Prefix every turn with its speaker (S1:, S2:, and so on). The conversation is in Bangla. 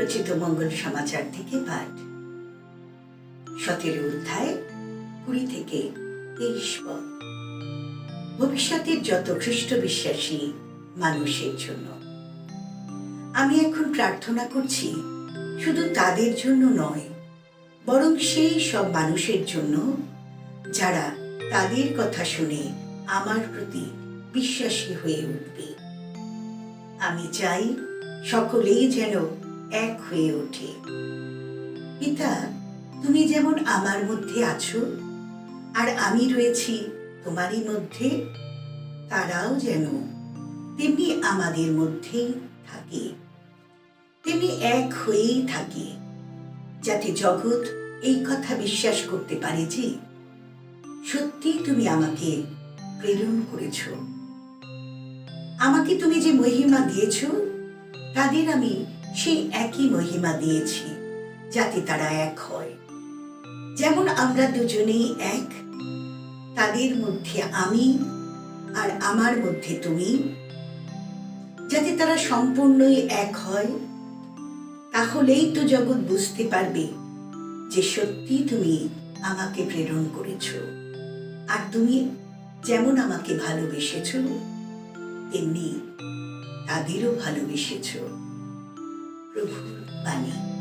S1: রচিত মঙ্গল সমাচার থেকে পাঠ। সতেরো অধ্যায়, কুড়ি থেকে তেইশ পদ। ভবিষ্যতের যত খ্রিস্ট বিশ্বাসী মানুষের জন্য। আমি এখন প্রার্থনা করছি, শুধু তাদের জন্য নয়, বরং সেই সব মানুষের জন্য, যারা তাদের কথা শুনে আমার প্রতি বিশ্বাসী হয়ে উঠবে। আমি চাই সকলেই যেন এক হয়ে ওঠে। পিতা, তুমি যেমন আমার মধ্যে আছো, আর আমি রয়েছি তোমারই মধ্যে, তারাও যেন তেমনি আমাদের মধ্যেই থাকে। তেমনি এক হয়েই থাকে, যাতে জগৎ এই কথা বিশ্বাস করতে পারে যে সত্যি তুমি আমাকে প্রেরণ করেছ। আমাকে তুমি যে মহিমা দিয়েছ, তাদের আমি সেই একই মহিমা দিয়েছি, যাতে তারা এক হয়। যেমন আমরা দুজনেই এক, তাদের মধ্যে আমি আর আমার মধ্যে তুমি। যাতে তারা সম্পূর্ণই এক হয়, তাহলেই তো জগৎ বুঝতে পারবে যে সত্যি তুমি আমাকে প্রেরণ করেছ। আর তুমি যেমন আমাকে ভালোবেসেছ, তেমনি তাদেরও ভালোবেসেছ। 入库了半年